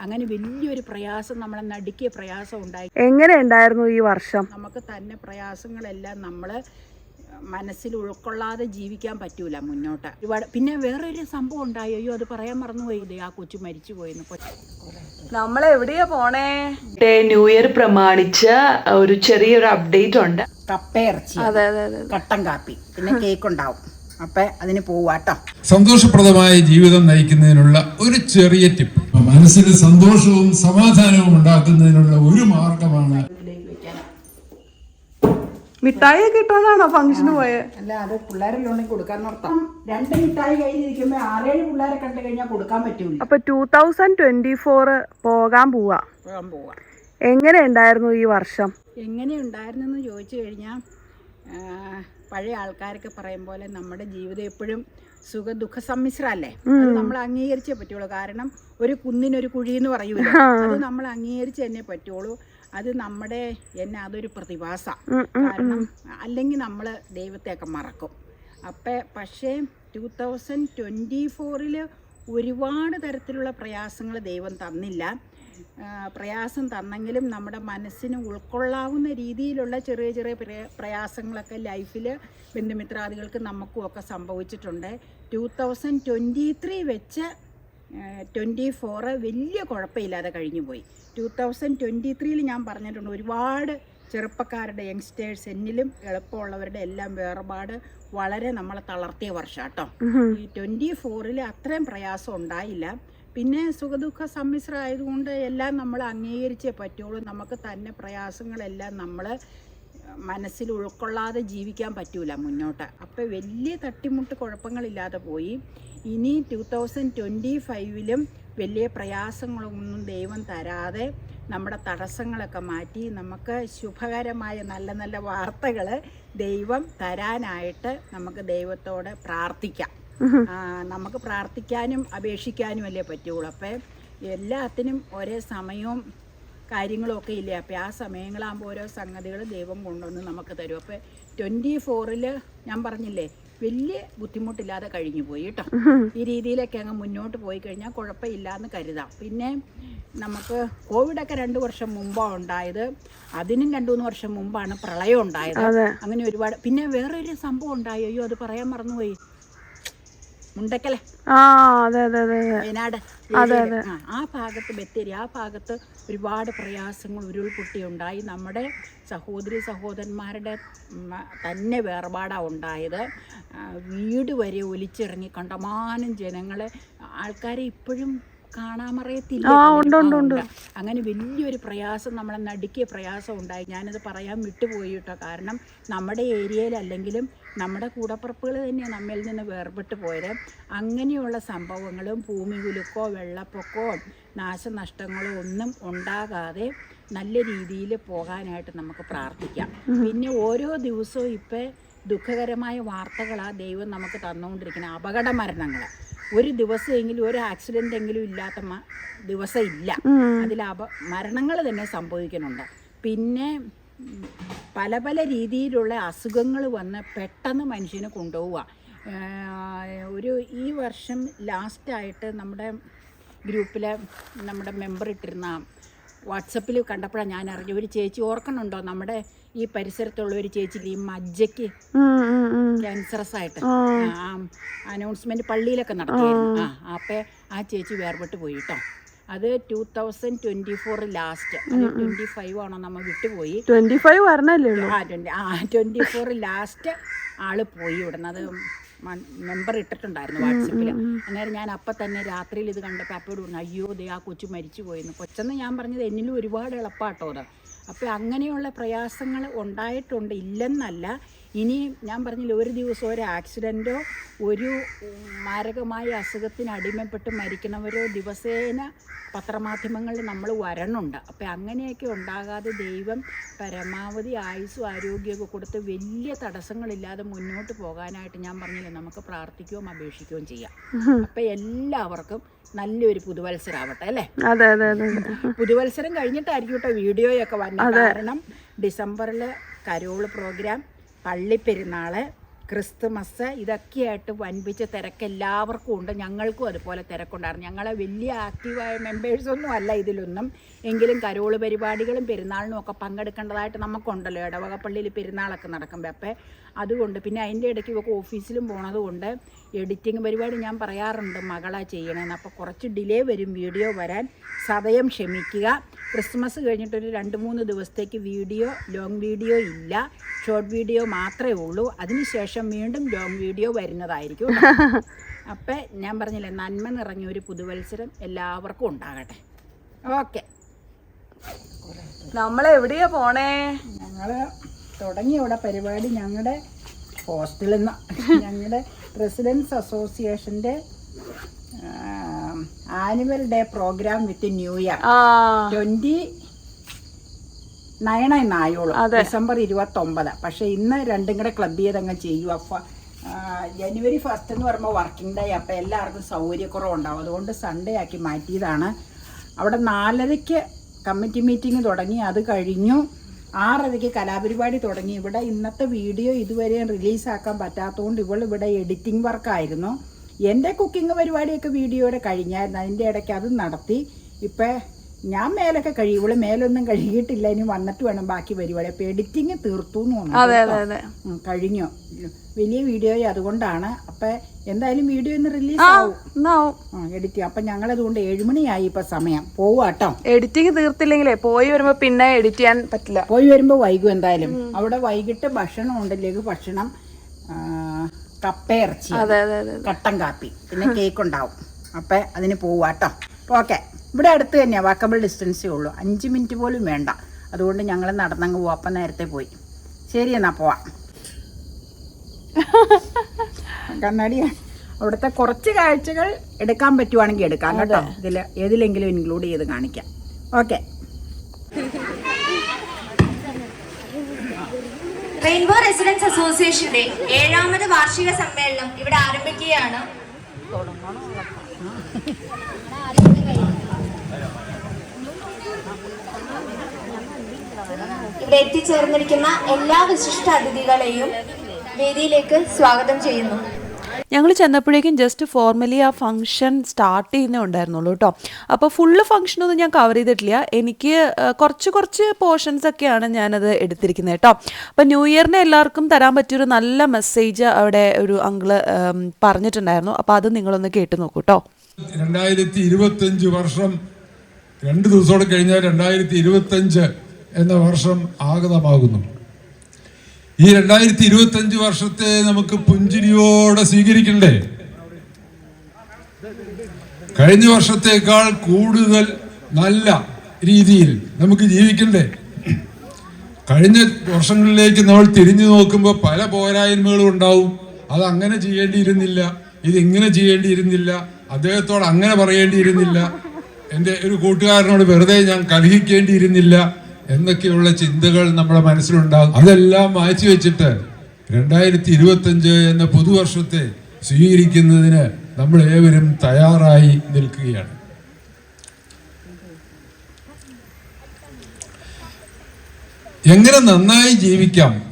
അങ്ങനെ വലിയൊരു പ്രയാസം നമ്മളെ നടുക്കിയ പ്രയാസം ഉണ്ടായി. എങ്ങനെ ഉണ്ടായിരുന്നു ഈ വർഷം? നമുക്ക് തന്നെ പ്രയാസങ്ങളെല്ലാം നമ്മൾ മനസ്സിൽ ഉൾക്കൊള്ളാതെ ജീവിക്കാൻ പറ്റൂല മുന്നോട്ട്. ഒരുപാട് പിന്നെ വേറൊരു സംഭവം ഉണ്ടായോ. അയ്യോ അത് പറയാൻ മറന്നുപോയി. ഇത് ആ കൊച്ചു മരിച്ചു പോയെന്ന്. കൊച്ചു നമ്മൾ എവിടെയാ പോണേ? ന്യൂ ഇയർ പ്രമാണിച്ച് ഒരു ചെറിയൊരു അപ്ഡേറ്റ് ഉണ്ട്. കപ്പയിറച്ചി. ഇറച്ചി അതെ അതെ കട്ടൻ കാപ്പി. പിന്നെ കേക്ക് ഉണ്ടാവും അപ്പൊ അതിന് പോവാട്ടോ. സന്തോഷപ്രദമായ ജീവിതം നയിക്കുന്നതിനുള്ള ഒരു ചെറിയ ടിപ്പ് മനസ്സിന് സന്തോഷവും സമാധാനവും ഉണ്ടാക്കുന്നതിനുള്ള ഒരു മാർഗമാണ് മിഠായി ഇട്ടോണ്ടാണോ ഫംഗ്ഷന് പോയത് അല്ല അത് പിള്ളേരെല്ലാം കൊടുക്കാൻ നിർത്താം രണ്ട് മിഠായി കഴിഞ്ഞിരിക്കുമ്പോ ആറേഴ് പിള്ളേരെ കണ്ടു കഴിഞ്ഞാൽ കൊടുക്കാൻ പറ്റൂല. അപ്പൊ ടൂ തൗസൻഡ് ട്വന്റി ഫോർ പോകാൻ പോവാ. പോകാൻ പോവാ. എങ്ങനെ ഉണ്ടായിരുന്നു ഈ വർഷം? എങ്ങനെ ഉണ്ടായിരുന്നു ചോദിച്ചു കഴിഞ്ഞാൽ പഴയ ആൾക്കാരൊക്കെ പറയും പോലെ നമ്മുടെ ജീവിതം എപ്പോഴും സുഖ ദുഃഖ സമ്മിശ്രല്ലേ അത് നമ്മൾ അംഗീകരിച്ചേ പറ്റുള്ളൂ. കാരണം ഒരു കുന്നിനൊരു കുഴി എന്ന് പറയൂല? അത് നമ്മൾ അംഗീകരിച്ച് തന്നെ പറ്റുള്ളൂ. അത് നമ്മുടെ എന്നെ അതൊരു പ്രതിഭാസ. കാരണം അല്ലെങ്കിൽ നമ്മൾ ദൈവത്തെയൊക്കെ മറക്കും. അപ്പം പക്ഷേ ടു തൗസൻഡ് ട്വന്റി ഫോറിൽ ഒരുപാട് തരത്തിലുള്ള പ്രയാസങ്ങൾ ദൈവം തന്നില്ല. പ്രയാസം തന്നെങ്കിലും നമ്മുടെ മനസ്സിന് ഉൾക്കൊള്ളാവുന്ന രീതിയിലുള്ള ചെറിയ ചെറിയ പ്രയ- പ്രയാസങ്ങളൊക്കെ ലൈഫിൽ ബന്ധുമിത്രാദികൾക്ക് നമുക്കും ഒക്കെ സംഭവിച്ചിട്ടുണ്ട്. ടു തൗസൻഡ് ട്വന്റി ത്രീ വെച്ച് ട്വന്റി ഫോറ് വലിയ കുഴപ്പമില്ലാതെ കഴിഞ്ഞു പോയി ടു തൗസൻഡ് ട്വന്റി ത്രീയിൽ ഞാൻ പറഞ്ഞിട്ടുണ്ട് ഒരുപാട് ചെറുപ്പക്കാരുടെ യങ്സ്റ്റേഴ്സ് എന്നിലും എളുപ്പമുള്ളവരുടെ എല്ലാം വേർപാട് വളരെ നമ്മളെ തളർത്തിയ വർഷം കേട്ടോ ഈ ട്വന്റി ഫോറിൽ അത്രയും പ്രയാസം ഉണ്ടായില്ല. പിന്നെ സുഖദുഃഖ സമ്മിശ്രം ആയതുകൊണ്ട് എല്ലാം നമ്മൾ അംഗീകരിച്ചേ പറ്റുള്ളൂ. നമുക്ക് തന്നെ പ്രയാസങ്ങളെല്ലാം നമ്മൾ മനസ്സിൽ ഉൾക്കൊള്ളാതെ ജീവിക്കാൻ പറ്റൂല മുന്നോട്ട്. അപ്പോൾ വലിയ തട്ടിമുട്ട് കുഴപ്പങ്ങളില്ലാതെ പോയി. ഇനി ടു തൗസൻഡ് ട്വന്റി ഫൈവിലും വലിയ പ്രയാസങ്ങളൊന്നും ദൈവം തരാതെ നമ്മുടെ തടസ്സങ്ങളൊക്കെ മാറ്റി നമുക്ക് ശുഭകരമായ നല്ല നല്ല വാർത്തകൾ ദൈവം തരാനായിട്ട് നമുക്ക് ദൈവത്തോട് പ്രാർത്ഥിക്കാം. നമുക്ക് പ്രാർത്ഥിക്കാനും അപേക്ഷിക്കാനും അല്ലേ പറ്റുള്ളൂ. അപ്പം എല്ലാത്തിനും ഒരേ സമയവും കാര്യങ്ങളും ഒക്കെ ഇല്ലേ? അപ്പം ആ സമയങ്ങളാകുമ്പോൾ ഓരോ സംഗതികൾ ദൈവം കൊണ്ടുവന്ന് നമുക്ക് തരും. അപ്പം ട്വന്റി ഫോറിൽ ഞാൻ പറഞ്ഞില്ലേ വലിയ ബുദ്ധിമുട്ടില്ലാതെ കഴിഞ്ഞു പോയി കേട്ടോ. ഈ രീതിയിലൊക്കെ അങ്ങ് മുന്നോട്ട് പോയി കഴിഞ്ഞാൽ കുഴപ്പമില്ലാന്ന് കരുതാം. പിന്നെ നമുക്ക് കോവിഡൊക്കെ രണ്ട് വർഷം മുമ്പാണ് ഉണ്ടായത്. അതിനും രണ്ടു മൂന്ന് വർഷം മുമ്പാണ് പ്രളയം ഉണ്ടായത്. അങ്ങനെ ഒരുപാട് പിന്നെ വേറൊരു സംഭവം ഉണ്ടായി. അയ്യോ അത് പറയാൻ മറന്നുപോയി. മുണ്ടക്കലെ ആ അതെ അതെ അതെ അതെ. വയനാട് ഏരിയയിൽ. ആ, ആ ഭാഗത്ത് ബത്തേരി ആ ഭാഗത്ത് ഒരുപാട് പ്രയാസങ്ങൾ ഉരുൾപൊട്ടി ഉണ്ടായി നമ്മുടെ സഹോദരി സഹോദരന്മാരുടെ തന്നെ വേർപാടാണ് ഉണ്ടായത്. വീട് വരെ ഒലിച്ചിറങ്ങി കണ്ടമാനം ജനങ്ങളെ ആൾക്കാരെ ഇപ്പോഴും കാണാമറിയത്തില്ല. അങ്ങനെ വലിയൊരു പ്രയാസം നമ്മളെ നടുക്കിയ പ്രയാസം ഉണ്ടായി ഞാനത് പറയാൻ വിട്ടുപോയി കേട്ടോ. കാരണം നമ്മുടെ ഏരിയയിലല്ലെങ്കിലും നമ്മുടെ കൂടപ്പുറപ്പുകൾ തന്നെയാണ് നമ്മിൽ നിന്ന് വേർപെട്ട് പോയത്. അങ്ങനെയുള്ള സംഭവങ്ങളും ഭൂമി കുലുക്കോ വെള്ളപ്പൊക്കമോ നാശനഷ്ടങ്ങളോ ഒന്നും ഉണ്ടാകാതെ നല്ല രീതിയിൽ പോകാനായിട്ട് നമുക്ക് പ്രാർത്ഥിക്കാം. പിന്നെ ഓരോ ദിവസവും ഇപ്പം ദുഃഖകരമായ വാർത്തകളാണ് ദൈവം നമുക്ക് തന്നുകൊണ്ടിരിക്കുന്നത് അപകട മരണങ്ങൾ ഒരു ദിവസമെങ്കിലും ഒരു ആക്സിഡന്റ് എങ്കിലും ഇല്ലാത്ത ദിവസം ഇല്ല അതിൽ അപ മരണങ്ങൾ തന്നെ സംഭവിക്കുന്നുണ്ട്. പിന്നെ പല പല രീതിയിലുള്ള അസുഖങ്ങൾ വന്ന് പെട്ടെന്ന് മനുഷ്യനെ കൊണ്ടുപോവുക. ഒരു ഈ വർഷം ലാസ്റ്റായിട്ട് നമ്മുടെ ഗ്രൂപ്പിലെ നമ്മുടെ മെമ്പർ ഇട്ടിരുന്ന വാട്സപ്പിൽ കണ്ടപ്പോഴാണ് ഞാൻ അറിഞ്ഞു. ഒരു ചേച്ചി ഓർക്കണുണ്ടോ നമ്മുടെ ഈ പരിസരത്തുള്ള ഒരു ചേച്ചിക്ക് ഈ മജ്ജയ്ക്ക്. ക്യാൻസറസ് ആയിട്ട് അനൗൺസ്മെന്റ് പള്ളിയിലൊക്കെ നടത്തിയായിരുന്നു. ആ. അപ്പൊ ആ ചേച്ചി വേർപെട്ട് പോയി കേട്ടോ അത് two thousand twenty four last. Twenty five ആണോ നമ്മൾ വിട്ടുപോയി. ട്വന്റി ഫൈവ് ആ ട്വന്റി ആ ട്വന്റി ഫോർ ലാസ്റ്റ് ആൾ പോയി ഇവിടുന്ന്. അത് മെമ്പർ ഇട്ടിട്ടുണ്ടായിരുന്നു വാട്സപ്പിൽ അന്നേരം ഞാൻ അപ്പം തന്നെ രാത്രിയിൽ ഇത് കണ്ടപ്പോൾ അപ്പോഴും പറഞ്ഞു അയ്യോ ദേ ആ കൊച്ചു മരിച്ചു പോയെന്ന്. കൊച്ചെന്ന് ഞാൻ പറഞ്ഞത് എന്നിലും ഒരുപാട് എളുപ്പമാട്ടോ അത്. അപ്പോൾ അങ്ങനെയുള്ള പ്രയാസങ്ങൾ ഉണ്ടായിട്ടുണ്ട് ഇല്ലെന്നല്ല ഇനി ഞാൻ പറഞ്ഞില്ല ഒരു ദിവസം ഒരു ആക്സിഡന്റോ ഒരു മാരകമായ അസുഖത്തിന് അടിമപ്പെട്ട് മരിക്കണവരോ ദിവസേന പത്രമാധ്യമങ്ങളിൽ നമ്മൾ വരണുണ്ട്. അപ്പം അങ്ങനെയൊക്കെ ഉണ്ടാകാതെ ദൈവം പരമാവധി ആയുസ്സും ആരോഗ്യമൊക്കെ കൊടുത്ത് വലിയ തടസ്സങ്ങളില്ലാതെ മുന്നോട്ട് പോകാനായിട്ട് ഞാൻ പറഞ്ഞില്ല നമുക്ക് പ്രാർത്ഥിക്കുകയും അപേക്ഷിക്കുകയും ചെയ്യാം. അപ്പം എല്ലാവർക്കും നല്ലൊരു പുതുവത്സരം പുതുവത്സരാവട്ടെ അല്ലേ? അതെ അതെ അതെ. അതെ. പുതുവത്സരം കഴിഞ്ഞിട്ടായിരിക്കും കേട്ടോ വീഡിയോയൊക്കെ വന്നത്. കാരണം ഡിസംബറിൽ കരോൾ പ്രോഗ്രാം പള്ളിപ്പെരുന്നാൾ ക്രിസ്തുമസ് ഇതൊക്കെയായിട്ട് വൻപിച്ച തിരക്ക് എല്ലാവർക്കും ഉണ്ട്. ഞങ്ങൾക്കും അതുപോലെ തിരക്കുണ്ടായിരുന്നു. ഞങ്ങളെ വലിയ ആക്റ്റീവായ മെമ്പേഴ്സൊന്നും അല്ല ഇതിലൊന്നും. എങ്കിലും കരോൾ പരിപാടികളും പെരുന്നാളിനും ഒക്കെ പങ്കെടുക്കേണ്ടതായിട്ട് നമുക്കുണ്ടല്ലോ ഇടവക പള്ളിയിൽ പെരുന്നാളൊക്കെ നടക്കുമ്പോൾ അപ്പം അതുകൊണ്ട് പിന്നെ അതിന്റെ ഇടയ്ക്ക് ഇവക്ക് ഓഫീസിലും പോണത് കൊണ്ട് എഡിറ്റിംഗ് പരിപാടി ഞാൻ പറയാറുണ്ട് മകളാ ചെയ്യണമെന്ന് അപ്പോൾ കുറച്ച് ഡിലേ വരും വീഡിയോ വരാൻ. സമയം ക്ഷമിക്കുക. ക്രിസ്മസ് കഴിഞ്ഞിട്ടൊരു രണ്ട് മൂന്ന് ദിവസത്തേക്ക് വീഡിയോ ലോങ് വീഡിയോ ഇല്ല. ഷോർട്ട് വീഡിയോ മാത്രമേ ഉള്ളൂ. അതിനുശേഷം വീണ്ടും ലോങ് വീഡിയോ വരുന്നതായിരിക്കും അപ്പം ഞാൻ പറഞ്ഞില്ലേ നന്മ നിറഞ്ഞ ഒരു പുതുവത്സരം എല്ലാവർക്കും ഉണ്ടാകട്ടെ. ഓക്കെ. നമ്മൾ എവിടെയാ പോണേ? ഞങ്ങൾ തുടങ്ങിയ ഇവിടെ പരിപാടി ഞങ്ങളുടെ ഹോസ്റ്റലിൽ നിന്ന് ഞങ്ങളുടെ റെസിഡൻസ് അസോസിയേഷന്റെ annual day program with new year. Twenty twenty നായോളൂ. December December ഇരുപത്തൊമ്പത്. പക്ഷെ ഇന്ന് രണ്ടും കൂടെ ക്ലബ് ചെയ്തങ്ങ് ചെയ്യുക അപ്പം ജനുവരി ഫസ്റ്റ് എന്ന് പറയുമ്പോൾ വർക്കിംഗ് ഡേ. അപ്പം എല്ലാവർക്കും സൗകര്യക്കുറവുണ്ടാവും. അതുകൊണ്ട് സൺഡേ ആക്കി മാറ്റിയതാണ്. അവിടെ നാലരയ്ക്ക് കമ്മിറ്റി മീറ്റിംഗ് തുടങ്ങി. അത് കഴിഞ്ഞു. ആറരയ്ക്ക് കലാപരിപാടി തുടങ്ങി. ഇവിടെ ഇന്നത്തെ വീഡിയോ ഇതുവരെയും റിലീസാക്കാൻ പറ്റാത്തതുകൊണ്ട് ഇവൾ ഇവിടെ എഡിറ്റിംഗ് വർക്കായിരുന്നു. എന്റെ കുക്കിംഗ് പരിപാടിയൊക്കെ വീഡിയോയുടെ കഴിഞ്ഞായിരുന്നു. അതിന്റെ ഇടയ്ക്ക് അത് നടത്തി. ഇപ്പം ഞാൻ മേലൊക്കെ കഴിയും ഇവൾ മേലൊന്നും കഴുകിയിട്ടില്ല ഇനി വന്നിട്ട് വേണം ബാക്കി പരിപാടി. അപ്പൊ എഡിറ്റിങ് തീർത്തു എന്ന് കഴിഞ്ഞു. വലിയ വീഡിയോ അതുകൊണ്ടാണ്. അപ്പൊ എന്തായാലും വീഡിയോ ഇന്ന് റിലീസ് ആവും. എഡിറ്റ് അപ്പൊ ഞങ്ങൾ അതുകൊണ്ട് ഏഴുമണിയായി ഇപ്പൊ സമയം. പോവാട്ടോ എഡിറ്റിംഗ് തീർത്തില്ലെങ്കിലേ പോയി വരുമ്പോ പിന്നെ എഡിറ്റ് ചെയ്യാൻ പറ്റില്ല. പോയി വരുമ്പോ വൈകും എന്തായാലും. അവിടെ വൈകിട്ട് ഭക്ഷണം ഉണ്ട്. ലഘു ഭക്ഷണം കപ്പയർച്ചി കപ്പയിറച്ചി കട്ടൻ കാപ്പി പിന്നെ കേക്ക് ഉണ്ടാവും. അപ്പൊ അതിന് പോവാട്ടോ ഓക്കെ ഇവിടെ അടുത്ത് തന്നെയാണ് വാക്കബിൾ ഡിസ്റ്റൻസേ ഉള്ളൂ. അഞ്ച് മിനിറ്റ് പോലും വേണ്ട. അതുകൊണ്ട് ഞങ്ങൾ നടന്നങ്ങ് പോവാം. അപ്പം നേരത്തെ പോയി. ശരി എന്നാൽ പോവാം. കണ്ണാടി അവിടുത്തെ കുറച്ച് കാഴ്ചകൾ എടുക്കാൻ പറ്റുവാണെങ്കിൽ എടുക്കാം കേട്ടോ. ഇതിൽ ഏതിലെങ്കിലും ഇൻക്ലൂഡ് ചെയ്ത് കാണിക്കാം. ഓക്കെ റെയിൻബോ റെസിഡൻസ് അസോസിയേഷന്റെ ഏഴാമത് വാർഷിക സമ്മേളനം ഇവിടെ ആരംഭിക്കുകയാണ്. ഇവിടെ എത്തിച്ചേർന്നിരിക്കുന്ന എല്ലാ വിശിഷ്ട അതിഥികളെയും വേദിയിലേക്ക് സ്വാഗതം ചെയ്യുന്നു. ഞങ്ങൾ ചെന്നപ്പോഴേക്കും ജസ്റ്റ് ഫോർമലി ആ ഫംഗ്ഷൻ സ്റ്റാർട്ട് ചെയ്യുന്നേ ഉണ്ടായിരുന്നുള്ളൂ കേട്ടോ അപ്പോൾ ഫുള്ള് ഫംഗ്ഷനൊന്നും ഞാൻ കവർ ചെയ്തിട്ടില്ല. എനിക്ക് കുറച്ച് കുറച്ച് പോർഷൻസ് ഒക്കെയാണ് ഞാനത് എടുത്തിരിക്കുന്നത് കേട്ടോ അപ്പോൾ ന്യൂ ഇയറിന് എല്ലാവർക്കും തരാൻ പറ്റിയൊരു നല്ല മെസ്സേജ് അവിടെ ഒരു അങ്കിൾ പറഞ്ഞിട്ടുണ്ടായിരുന്നു. അപ്പോൾ അത് നിങ്ങളൊന്ന് കേട്ട് നോക്കൂ കേട്ടോ രണ്ടായിരത്തി ഇരുപത്തഞ്ച് വർഷം രണ്ട് ദിവസത്തോടെ കഴിഞ്ഞാൽ രണ്ടായിരത്തി ഇരുപത്തഞ്ച് എന്ന വർഷം ആഗതമാകുന്നു. ഈ രണ്ടായിരത്തി ഇരുപത്തഞ്ച് വർഷത്തെ നമുക്ക് പുഞ്ചിരിയോടെ സ്വീകരിക്കണ്ടേ? കഴിഞ്ഞ വർഷത്തേക്കാൾ കൂടുതൽ നല്ല രീതിയിൽ നമുക്ക് ജീവിക്കണ്ടേ? കഴിഞ്ഞ വർഷങ്ങളിലേക്ക് നമ്മൾ തിരിഞ്ഞു നോക്കുമ്പോൾ പല പോരായ്മകളും ഉണ്ടാവും. അത് അങ്ങനെ ചെയ്യേണ്ടിയിരുന്നില്ല. ഇതിങ്ങനെ ചെയ്യേണ്ടിയിരുന്നില്ല. അദ്ദേഹത്തോട് അങ്ങനെ പറയേണ്ടിയിരുന്നില്ല. എന്റെ ഒരു കൂട്ടുകാരനോട് വെറുതെ ഞാൻ കലഹിക്കേണ്ടിയിരുന്നില്ല. എന്നൊക്കെയുള്ള ചിന്തകൾ നമ്മുടെ മനസ്സിലുണ്ടാകും. അതെല്ലാം മാറ്റി വെച്ചിട്ട് രണ്ടായിരത്തി ഇരുപത്തഞ്ച് എന്ന പുതുവർഷത്തെ സ്വീകരിക്കുന്നതിന് നമ്മൾ ഏവരും തയ്യാറായി നിൽക്കുകയാണ്. എങ്ങനെ നന്നായി ജീവിക്കാം?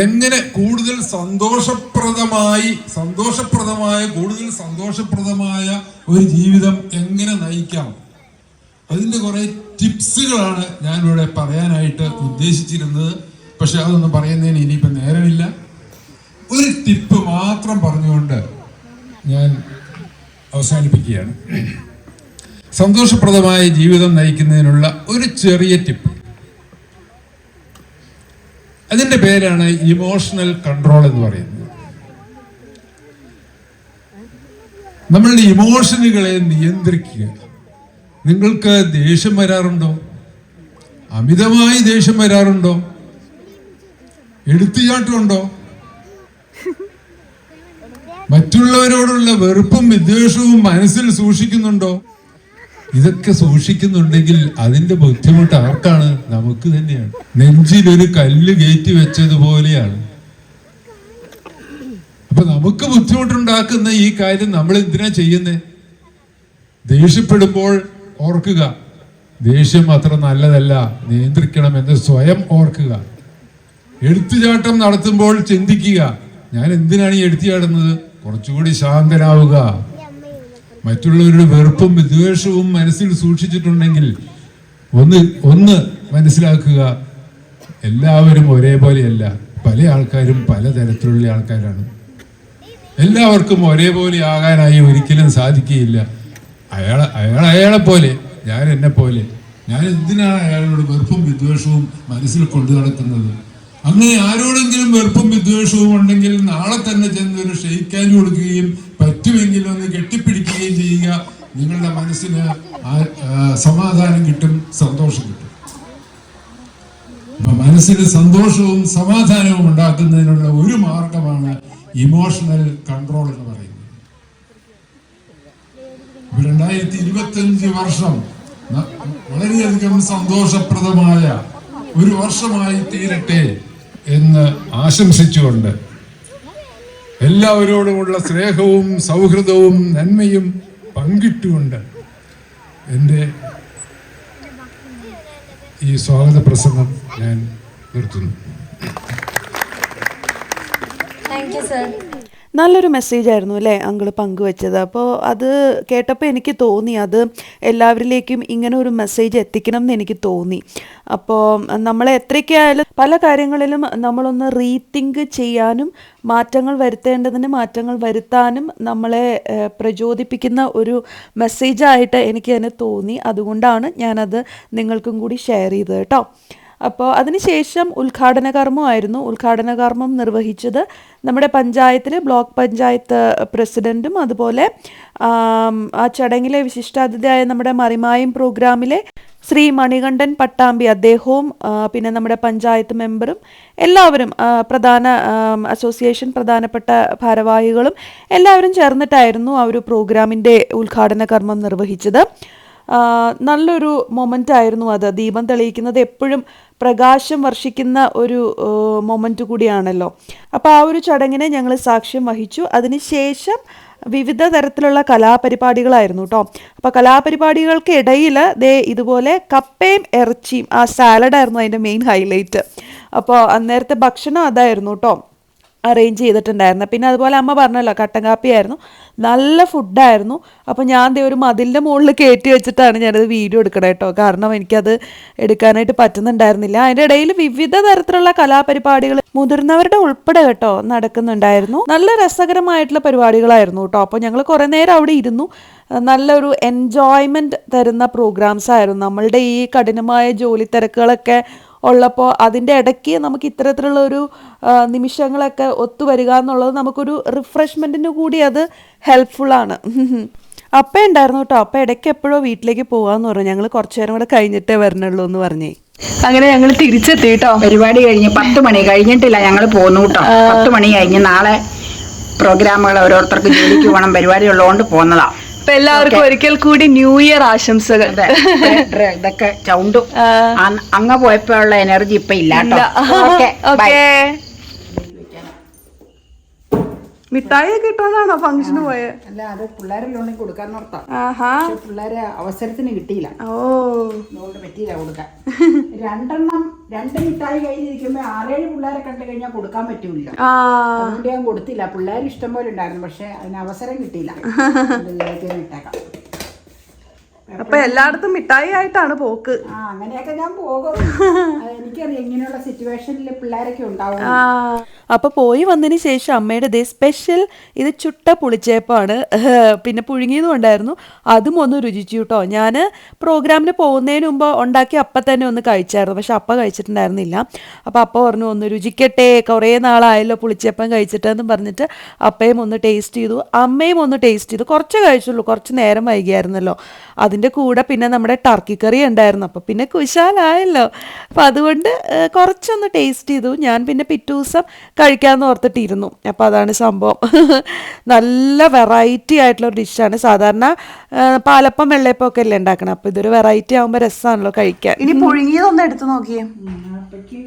എങ്ങനെ കൂടുതൽ സന്തോഷപ്രദമായി സന്തോഷപ്രദമായ കൂടുതൽ സന്തോഷപ്രദമായ ഒരു ജീവിതം എങ്ങനെ നയിക്കാം? അതിന്റെ കുറെ ടിപ്സുകളാണ് ഞാനിവിടെ പറയാനായിട്ട് ഉദ്ദേശിച്ചിരുന്നത്. പക്ഷെ അതൊന്നും പറയുന്നതിന് ഇനിയിപ്പോൾ നേരമില്ല. ഒരു ടിപ്പ് മാത്രം പറഞ്ഞുകൊണ്ട് ഞാൻ അവസാനിപ്പിക്കുകയാണ്. സന്തോഷപ്രദമായ ജീവിതം നയിക്കുന്നതിനുള്ള ഒരു ചെറിയ ടിപ്പ്. അതിന്റെ പേരാണ് ഇമോഷണൽ കൺട്രോൾ എന്ന് പറയുന്നത്. നമ്മളുടെ ഇമോഷനുകളെ നിയന്ത്രിക്കുക. നിങ്ങൾക്ക് ദേഷ്യം വരാറുണ്ടോ? അമിതമായി ദേഷ്യം വരാറുണ്ടോ? എടുത്തുചാട്ടമുണ്ടോ മറ്റുള്ളവരോടുള്ള വെറുപ്പും വിദ്വേഷവും മനസ്സിൽ സൂക്ഷിക്കുന്നുണ്ടോ? ഇതൊക്കെ സൂക്ഷിക്കുന്നുണ്ടെങ്കിൽ അതിന്റെ ബുദ്ധിമുട്ട് ആർക്കാണ്? നമുക്ക് തന്നെയാണ്. നെഞ്ചിൽ ഒരു കല്ല് കയറ്റി വെച്ചതുപോലെയാണ്. അപ്പൊ നമുക്ക് ബുദ്ധിമുട്ടുണ്ടാക്കുന്ന ഈ കാര്യം നമ്മൾ എന്തിനാ ചെയ്യുന്നത് ദേഷ്യപ്പെടുമ്പോൾ ഓർക്കുക. ദേഷ്യം അത്ര നല്ലതല്ല നിയന്ത്രിക്കണം എന്ന് സ്വയം ഓർക്കുക. എടുത്തുചാട്ടം നടത്തുമ്പോൾ ചിന്തിക്കുക. ഞാൻ എന്തിനാണ് ഈ എടുത്തുചാടുന്നത് കുറച്ചുകൂടി ശാന്തനാവുക മറ്റുള്ളവരുടെ വെറുപ്പും വിദ്വേഷവും മനസ്സിൽ സൂക്ഷിച്ചിട്ടുണ്ടെങ്കിൽ ഒന്ന് ഒന്ന് മനസ്സിലാക്കുക. എല്ലാവരും ഒരേപോലെയല്ല. പല ആൾക്കാരും പലതരത്തിലുള്ള ആൾക്കാരാണ്. എല്ലാവർക്കും ഒരേപോലെ ആകാനായി ഒരിക്കലും സാധിക്കുകയില്ല. അയാൾ അയാൾ അയാളെ പോലെ. ഞാൻ എന്നെ പോലെ. ഞാൻ എന്തിനാണ് അയാളോട് വെറുപ്പും വിദ്വേഷവും മനസ്സിൽ കൊണ്ടു നടക്കുന്നത് അങ്ങനെ ആരോടെങ്കിലും വെറുപ്പും വിദ്വേഷവും ഉണ്ടെങ്കിൽ നാളെ തന്നെ ചെന്ന് ഒരു ഷെയ്ക്കാൻ കൊടുക്കുകയും പറ്റുമെങ്കിൽ ഒന്ന് കെട്ടിപ്പിടിക്കുകയും ചെയ്യുക. നിങ്ങളുടെ മനസ്സിന് സമാധാനം കിട്ടും സന്തോഷം കിട്ടും. മനസ്സിന് സന്തോഷവും സമാധാനവും ഉണ്ടാക്കുന്നതിനുള്ള ഒരു മാർഗമാണ് ഇമോഷണൽ കൺട്രോൾ എന്ന് പറയുന്നത്. രണ്ടായിരത്തി ഇരുപത്തിയഞ്ച് വർഷം വളരെയധികം സന്തോഷപ്രദമായ ഒരു വർഷമായി തീരട്ടെ എന്ന് ആശംസിച്ചുകൊണ്ട് എല്ലാവരോടുമുള്ള സ്നേഹവും സൗഹൃദവും നന്മയും പങ്കിട്ടുകൊണ്ട് എന്റെ ഈ സ്വാഗത പ്രസംഗം ഞാൻ നിർത്തുന്നു. താങ്ക് യു സർ നല്ലൊരു മെസ്സേജ് ആയിരുന്നു അല്ലേ? അങ്കിൾ പങ്കുവെച്ചത്. അപ്പോൾ അത് കേട്ടപ്പോൾ എനിക്ക് തോന്നി അത് എല്ലാവരിലേക്കും ഇങ്ങനെ ഒരു മെസ്സേജ് എത്തിക്കണം എന്ന് എനിക്ക് തോന്നി. അപ്പോൾ നമ്മളെ എത്രയ്ക്കായാലും പല കാര്യങ്ങളിലും നമ്മളൊന്ന് റീതിങ്ക് ചെയ്യാനും മാറ്റങ്ങൾ വരുത്തേണ്ടതിന് മാറ്റങ്ങൾ വരുത്താനും നമ്മളെ പ്രചോദിപ്പിക്കുന്ന ഒരു മെസ്സേജായിട്ട് എനിക്ക് തന്നെ തോന്നി. അതുകൊണ്ടാണ് ഞാനത് നിങ്ങൾക്കും കൂടി ഷെയർ ചെയ്തത് കേട്ടോ. അപ്പോൾ അതിനുശേഷം ഉദ്ഘാടന കർമ്മമായിരുന്നു ഉദ്ഘാടന കർമ്മം നിർവഹിച്ചത് നമ്മുടെ പഞ്ചായത്തിലെ ബ്ലോക്ക് പഞ്ചായത്ത് പ്രസിഡന്റും അതുപോലെ ആ ചടങ്ങിലെ വിശിഷ്ടാതിഥിയായ നമ്മുടെ മറിമായും പ്രോഗ്രാമിലെ ശ്രീ മണികണ്ഠൻ പട്ടാമ്പി അദ്ദേഹവും പിന്നെ നമ്മുടെ പഞ്ചായത്ത് മെമ്പറും എല്ലാവരും പ്രധാന അസോസിയേഷൻ പ്രധാനപ്പെട്ട ഭാരവാഹികളും എല്ലാവരും ചേർന്നിട്ടായിരുന്നു ആ ഒരു പ്രോഗ്രാമിന്റെ ഉദ്ഘാടന കർമ്മം നിർവഹിച്ചത്. നല്ലൊരു മൊമെന്റ് ആയിരുന്നു അത്. ദീപം തെളിയിക്കുന്നത് എപ്പോഴും പ്രകാശം വർഷിക്കുന്ന ഒരു മൊമെന്റ് കൂടിയാണല്ലോ. അപ്പോൾ ആ ഒരു ചടങ്ങിനെ ഞങ്ങൾ സാക്ഷ്യം വഹിച്ചു. അതിനുശേഷം വിവിധ തരത്തിലുള്ള കലാപരിപാടികളായിരുന്നു കേട്ടോ അപ്പോൾ കലാപരിപാടികൾക്ക് ഇടയിൽ ദേ ഇതുപോലെ കപ്പയും ഇറച്ചിയും ആ സാലഡായിരുന്നു അതിന്റെ മെയിൻ ഹൈലൈറ്റ് അപ്പോൾ അന്നേരത്തെ ഭക്ഷണം അതായിരുന്നു കേട്ടോ അറേഞ്ച് ചെയ്തിട്ടുണ്ടായിരുന്നു. പിന്നെ അതുപോലെ അമ്മ പറഞ്ഞല്ലോ കട്ടൻ കാപ്പിയായിരുന്നു നല്ല ഫുഡായിരുന്നു അപ്പോൾ ഞാൻ ദേ ഒരു മതിലിന്റെ മുകളിൽ കയറ്റി വെച്ചിട്ടാണ് ഞാനത് വീഡിയോ എടുക്കണം കേട്ടോ. കാരണം എനിക്കത് എടുക്കാനായിട്ട് പറ്റുന്നുണ്ടായിരുന്നില്ല. അതിന്റെ ഇടയിൽ വിവിധ തരത്തിലുള്ള കലാപരിപാടികൾ മുതിർന്നവരുടെ ഉൾപ്പെടെ കേട്ടോ നടക്കുന്നുണ്ടായിരുന്നു. നല്ല രസകരമായിട്ടുള്ള പരിപാടികളായിരുന്നു കേട്ടോ. അപ്പോൾ ഞങ്ങൾ കുറേ നേരം അവിടെ ഇരുന്നു. നല്ലൊരു എൻജോയ്മെന്റ് തരുന്ന പ്രോഗ്രാംസ് ആയിരുന്നു. നമ്മളുടെ ഈ കഠിനമായ ജോലി തിരക്കുകളൊക്കെ ഉള്ളപ്പോൾ അതിന്റെ ഇടയ്ക്ക് നമുക്ക് ഇത്തരത്തിലുള്ള ഒരു നിമിഷങ്ങളൊക്കെ ഒത്തുവരിക എന്നുള്ളത് നമുക്കൊരു റിഫ്രഷ്മെന്റിന് കൂടി അത് ഹെൽപ്ഫുള്ളാണ് അപ്പ ഉണ്ടായിരുന്നു കേട്ടോ. അപ്പ ഇടയ്ക്ക് എപ്പോഴോ വീട്ടിലേക്ക് പോകാമെന്ന് പറഞ്ഞു. ഞങ്ങൾ കുറച്ചു നേരം കൂടെ കഴിഞ്ഞിട്ടേ വരണുള്ളൂ എന്ന് പറഞ്ഞു. അങ്ങനെ ഞങ്ങൾ തിരിച്ചെത്തി കേട്ടോ. പരിപാടി കഴിഞ്ഞ് പത്ത് മണി. കഴിഞ്ഞിട്ടില്ല ഞങ്ങൾ പോന്നു കേട്ടോ. പത്ത് മണി കഴിഞ്ഞ് നാളെ പ്രോഗ്രാമുകൾ ഓരോരുത്തർക്ക് ജോലിക്ക് പോകണം പരിപാടി ഉള്ളതുകൊണ്ട് പോന്നതാ. അപ്പൊ എല്ലാവർക്കും ഒരിക്കൽ കൂടി ന്യൂ ഇയർ ആശംസകൾ. ഇതൊക്കെ ചൗണ്ടും. അങ്ങ് പോയപ്പോഴുള്ള എനർജി ഇപ്പൊ ഇല്ല. കേട്ടോ ഓക്കെ. ഓക്കെ മിഠായി ഇട്ടോണ്ടാണോ ഫംഗ്ഷന് പോയത് അല്ല അത് പിള്ളേരെല്ലാം കൊടുക്കാൻ നോർത്താ ആഹാ. പിള്ളേരെ അവസരത്തിന് കിട്ടിയില്ല. ഓ. അതുകൊണ്ട് പറ്റിയില്ല കൊടുക്കാൻ. രണ്ടെണ്ണം രണ്ട് മിഠായി കഴിഞ്ഞിരിക്കുമ്പോ ആറേഴ് പിള്ളേരെ കണ്ടു കഴിഞ്ഞാൽ കൊടുക്കാൻ പറ്റൂല അതുകൊണ്ട് ഞാൻ കൊടുത്തില്ല. പിള്ളേർ ഇഷ്ടം പോലെ ഉണ്ടായിരുന്നു പക്ഷെ അതിന് അവസരം കിട്ടിയില്ല. അത് ഇട്ടേക്കാം. അപ്പൊ എല്ലായിടത്തും മിഠായി ആയിട്ടാണ് പോക്ക്. ആ അങ്ങനെയൊക്കെ ഞാൻ പോകും. എനിക്കറിയാം ഇങ്ങനെയുള്ള സിറ്റുവേഷനിൽ പിള്ളേരൊക്കെ ഉണ്ടാവും. അപ്പൊ പോയി വന്നതിന് ശേഷം അമ്മയുടെ ദേ സ്പെഷ്യൽ ഇത് ചുട്ട പുളിച്ചേപ്പാണ്. പിന്നെ പുഴുങ്ങിയതും ഉണ്ടായിരുന്നു. അതും ഒന്ന് രുചിച്ചു കേട്ടോ ഞാൻ പ്രോഗ്രാമിന് പോകുന്നതിന് മുമ്പ് ഉണ്ടാക്കി അപ്പ തന്നെ ഒന്ന് കഴിച്ചായിരുന്നു. പക്ഷെ അപ്പ കഴിച്ചിട്ടുണ്ടായിരുന്നില്ല. അപ്പോൾ അപ്പ പറഞ്ഞു ഒന്ന് രുചിക്കട്ടെ. കുറേ നാളായല്ലോ പുളിച്ചേപ്പം കഴിച്ചിട്ടെന്ന് പറഞ്ഞിട്ട് അപ്പയും ഒന്ന് ടേസ്റ്റ് ചെയ്തു. അമ്മയും ഒന്ന് ടേസ്റ്റ് ചെയ്തു. കുറച്ച് കഴിച്ചുള്ളൂ. കുറച്ച് നേരം വൈകിയായിരുന്നല്ലോ. അതിന്റെ കൂടെ പിന്നെ നമ്മുടെ ടർക്കി കറി ഉണ്ടായിരുന്നു. അപ്പോൾ പിന്നെ കുശാലായല്ലോ. അപ്പോൾ അതുകൊണ്ട് കുറച്ചൊന്ന് ടേസ്റ്റ് ചെയ്തു. ഞാൻ പിന്നെ പിറ്റേ ദിവസം കഴിക്കാമെന്ന് ഓർത്തിട്ടിരുന്നു. അപ്പോൾ അതാണ് സംഭവം. നല്ല വെറൈറ്റി ആയിട്ടുള്ള ഒരു ഡിഷാണ് സാധാരണ പാലപ്പം വെള്ളയപ്പം ഒക്കെ അല്ലേ ഉണ്ടാക്കണം. അപ്പോൾ ഇതൊരു വെറൈറ്റി ആകുമ്പോൾ രസമാണല്ലോ കഴിക്കാൻ. ഇനി പുഴുങ്ങിയതൊന്ന് എടുത്തു നോക്കിയേ. അപ്പയ്ക്ക്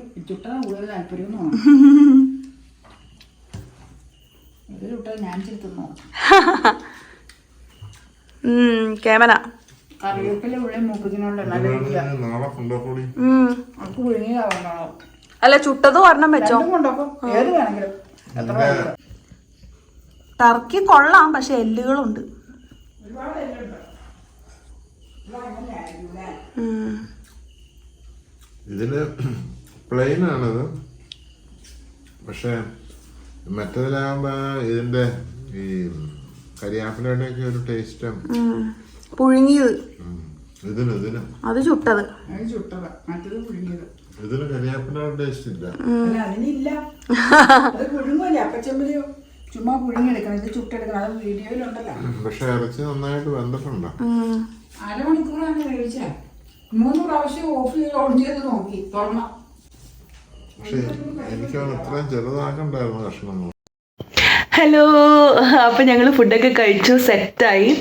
കറിവേപ്പില ഉള്ളിൽ മൂപ്പിക്കുന്നുണ്ട് നല്ല രുചിയാ നാളെ ഉം. അല്ല ചുട്ടത് ഒരെണ്ണം വെച്ചോ. രണ്ടും കൊണ്ടോക്കും ഏത് വേണമെങ്കിലും. എത്ര വേണമെങ്കിലും. ടർക്കി കൊള്ളാം പക്ഷെ എല്ലുകളുണ്ട്. ഉം. ഇതിന് പ്ലെയിൻ ആണത്. പക്ഷെ മറ്റതിലാകുമ്പോ ഇതിന്റെ ഈ കരിയാപ്പിലയുടെ ഒക്കെ ഒരു ടേസ്റ്റ് ഉം. പുഴുങ്ങിയത്. അത് ചുട്ടത്. ചുമ്മാ പുഴുങ്ങിയെടുക്കണം. ഇത് ചുട്ടെടുക്കണം. അത് വീഡിയോയിലുണ്ടല്ലോ. പക്ഷെ ഇറച്ചി നന്നായിട്ട് വെന്തിട്ടുണ്ട്. ഉം. അരമണിക്കൂറാണ് കഴിച്ചാ മൂന്ന് പ്രാവശ്യം ഓഫ് ചെയ്ത് ഓൺ ചെയ്ത് നോക്കി. തുറന്ന. പക്ഷെ എനിക്ക് ഇത്രയും ചെറുതാക്കണ്ടായിരുന്നു കഷ്ണങ്ങൾ. ഹലോ അപ്പോൾ ഞങ്ങൾ ഫുഡൊക്കെ കഴിച്ചു സെറ്റായി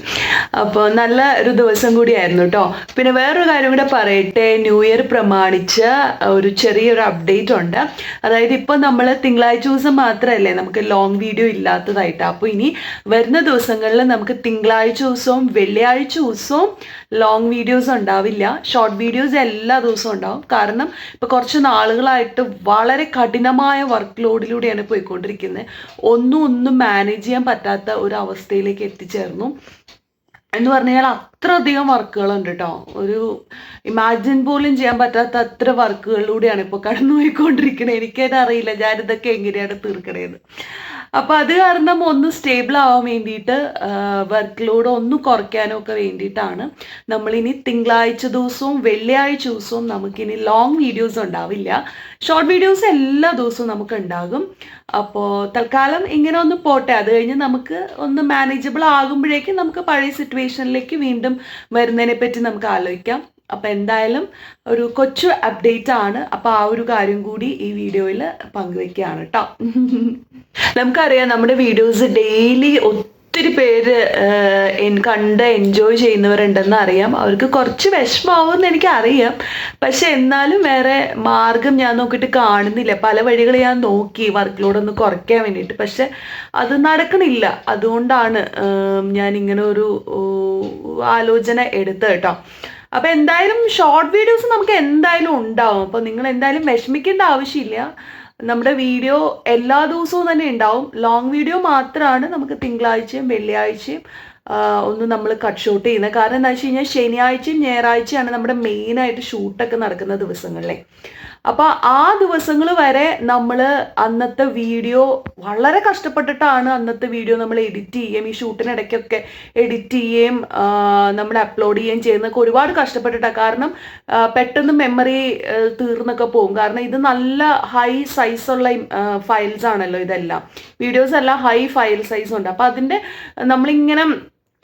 അപ്പോൾ നല്ല ഒരു ദിവസം കൂടിയായിരുന്നു കേട്ടോ പിന്നെ വേറൊരു കാര്യം കൂടെ പറയട്ടെ. ന്യൂ ഇയർ പ്രമാണിച്ച് ഒരു ചെറിയൊരു അപ്ഡേറ്റ് ഉണ്ട്. അതായത് ഇപ്പോൾ നമ്മൾ തിങ്കളാഴ്ച ദിവസം മാത്രമല്ലേ നമുക്ക് ലോങ് വീഡിയോ ഇല്ലാത്തതായിട്ട്. അപ്പോൾ ഇനി വരുന്ന ദിവസങ്ങളിൽ നമുക്ക് തിങ്കളാഴ്ച ദിവസവും വെള്ളിയാഴ്ച ദിവസവും ലോങ് വീഡിയോസ് ഉണ്ടാവില്ല. ഷോർട്ട് വീഡിയോസ് എല്ലാ ദിവസവും ഉണ്ടാവും. കാരണം ഇപ്പോൾ കുറച്ച് നാളുകളായിട്ട് വളരെ കഠിനമായ വർക്ക് ലോഡിലൂടെയാണ് പോയിക്കൊണ്ടിരിക്കുന്നത് ഒന്നും ഒന്നും മാനേജ് ചെയ്യാൻ പറ്റാത്ത ഒരു അവസ്ഥയിലേക്ക് എത്തിച്ചേർന്നു. എന്ന് പറഞ്ഞു കഴിഞ്ഞാൽ അത്രയധികം വർക്കുകളുണ്ട് കേട്ടോ ഒരു ഇമാജിൻ പോലും ചെയ്യാൻ പറ്റാത്ത അത്ര വർക്കുകളിലൂടെയാണ് ഇപ്പോൾ കടന്നു പോയിക്കൊണ്ടിരിക്കുന്നത് എനിക്കതിനെ അറിയില്ല ഞാനിതൊക്കെ എങ്ങനെയാണ് തീർക്കണേന്ന്. അപ്പോൾ അത് കാരണം ഒന്ന് സ്റ്റേബിൾ ആവാൻ വേണ്ടിയിട്ട് വർക്ക് ലോഡ് ഒന്ന് കുറയ്ക്കാനും ഒക്കെ വേണ്ടിയിട്ടാണ് നമ്മളിനി തിങ്കളാഴ്ച ദിവസവും വെള്ളിയാഴ്ച ദിവസവും നമുക്കിനി ലോങ് വീഡിയോസ് ഉണ്ടാവില്ല. ഷോർട്ട് വീഡിയോസ് എല്ലാ ദിവസവും നമുക്ക് ഉണ്ടാകും. അപ്പോൾ തൽക്കാലം ഇങ്ങനെ ഒന്ന് പോട്ടെ. അത് കഴിഞ്ഞ് നമുക്ക് ഒന്ന് മാനേജബിൾ ആകുമ്പോഴേക്കും നമുക്ക് പഴയ സിറ്റുവേഷനിലേക്ക് വീണ്ടും വരുന്നതിനെ പറ്റി നമുക്ക് ആലോചിക്കാം. അപ്പം എന്തായാലും ഒരു കൊച്ചു അപ്ഡേറ്റ് ആണ്. അപ്പോൾ ആ ഒരു കാര്യം കൂടി ഈ വീഡിയോയിൽ പങ്കുവെക്കുകയാണ് കേട്ടോ നമുക്കറിയാം നമ്മുടെ വീഡിയോസ് ഡെയിലി ഒത്തിരി പേര് കണ്ട് എൻജോയ് ചെയ്യുന്നവരുണ്ടെന്ന് അറിയാം. അവർക്ക് കുറച്ച് വിഷമാവുമെന്ന് എനിക്കറിയാം. പക്ഷെ എന്നാലും വേറെ മാർഗം ഞാൻ നോക്കിയിട്ട് കാണുന്നില്ല. പല വഴികൾ ഞാൻ നോക്കി വർക്ക് ലോഡ് ഒന്ന് കുറയ്ക്കാൻ വേണ്ടിയിട്ട്. പക്ഷെ അത് നടക്കണില്ല. അതുകൊണ്ടാണ് ഞാൻ ഇങ്ങനെ ഒരു ആലോചന എടുത്തത് കേട്ടോ അപ്പോൾ എന്തായാലും ഷോർട്ട് വീഡിയോസ് നമുക്ക് എന്തായാലും ഉണ്ടാവും. അപ്പോൾ നിങ്ങൾ എന്തായാലും വിഷമിക്കേണ്ട ആവശ്യമില്ല. നമ്മുടെ വീഡിയോ എല്ലാ ദിവസവും തന്നെ ഉണ്ടാവും. ലോങ് വീഡിയോ മാത്രമാണ് നമുക്ക് തിങ്കളാഴ്ചയും വെള്ളിയാഴ്ചയും ഒന്ന് നമ്മൾ കട്ട് ഷൂട്ട് ചെയ്യുന്നത്. കാരണം എന്താ വെച്ച് കഴിഞ്ഞാൽ ശനിയാഴ്ചയും ഞായറാഴ്ചയാണ് നമ്മുടെ മെയിനായിട്ട് ഷൂട്ടൊക്കെ നടക്കുന്ന ദിവസങ്ങളിലെ. അപ്പോൾ ആ ദിവസങ്ങൾ വരെ നമ്മൾ അന്നത്തെ വീഡിയോ വളരെ കഷ്ടപ്പെട്ടിട്ടാണ് അന്നത്തെ വീഡിയോ നമ്മൾ എഡിറ്റ് ചെയ്യുകയും ഈ ഷൂട്ടിനിടയ്ക്കൊക്കെ എഡിറ്റ് ചെയ്യുകയും നമ്മൾ അപ്ലോഡ് ചെയ്യുകയും ചെയ്യുന്നൊക്കെ ഒരുപാട് കഷ്ടപ്പെട്ടിട്ടാണ് കാരണം പെട്ടെന്ന് മെമ്മറി തീർന്നൊക്കെ പോകും. കാരണം ഇത് നല്ല ഹൈ സൈസുള്ള ഫയൽസ് ആണല്ലോ ഇതെല്ലാം. വീഡിയോസ് എല്ലാം ഹൈ ഫയൽ സൈസ് ഉണ്ട്. അപ്പോൾ അതിന്റെ നമ്മളിങ്ങനെ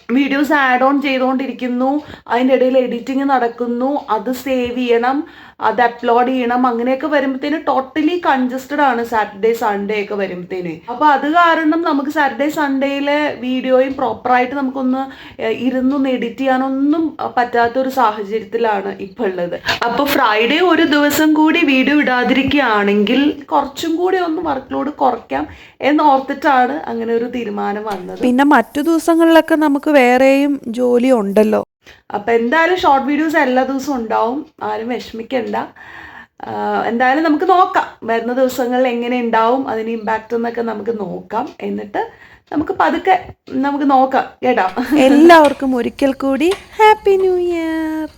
വീഡിയോസ് ആഡ് ഓൺ ചെയ്തുകൊണ്ടിരിക്കുന്നു അതിന്റെ ഇടയിൽ എഡിറ്റിംഗ് നടക്കുന്നു. അത് സേവ് ചെയ്യണം. അത് അപ്ലോഡ് ചെയ്യണം. അങ്ങനെയൊക്കെ വരുമ്പോഴത്തേന് ടോട്ടലി കൺജസ്റ്റഡ് ആണ് സാറ്റർഡേ സൺഡേ ഒക്കെ വരുമ്പോഴത്തേന് അപ്പോൾ അത് കാരണം നമുക്ക് സാറ്റർഡേ സൺഡേയിലെ വീഡിയോയും പ്രോപ്പറായിട്ട് നമുക്കൊന്ന് ഇരുന്ന് ഇരുന്നൊന്ന് എഡിറ്റ് ചെയ്യാനൊന്നും പറ്റാത്ത ഒരു സാഹചര്യത്തിലാണ് ഇപ്പോൾ ഉള്ളത്. അപ്പോൾ ഫ്രൈഡേ ഒരു ദിവസം കൂടി വീഡിയോ ഇടാതിരിക്കുകയാണെങ്കിൽ കുറച്ചും കൂടി ഒന്ന് വർക്ക് ലോഡ് കുറയ്ക്കാം എന്ന് ഓർത്തിട്ടാണ് അങ്ങനെ ഒരു തീരുമാനം വന്നത്. പിന്നെ മറ്റു ദിവസങ്ങളിലൊക്കെ നമുക്ക് വേറെയും ജോലി ഉണ്ടല്ലോ. അപ്പം എന്തായാലും ഷോർട്ട് വീഡിയോസ് എല്ലാ ദിവസവും ഉണ്ടാവും. ആരും വിഷമിക്കണ്ട. എന്തായാലും നമുക്ക് നോക്കാം. വരുന്ന ദിവസങ്ങളിൽ എങ്ങനെ ഉണ്ടാവും അതിന് ഇമ്പാക്റ്റ് എന്നൊക്കെ നമുക്ക് നോക്കാം. എന്നിട്ട് നമുക്ക് പതുക്കെ നമുക്ക് നോക്കാം. കേട്ടോ? എല്ലാവർക്കും ഒരിക്കൽ കൂടി ഹാപ്പി ന്യൂ ഇയർ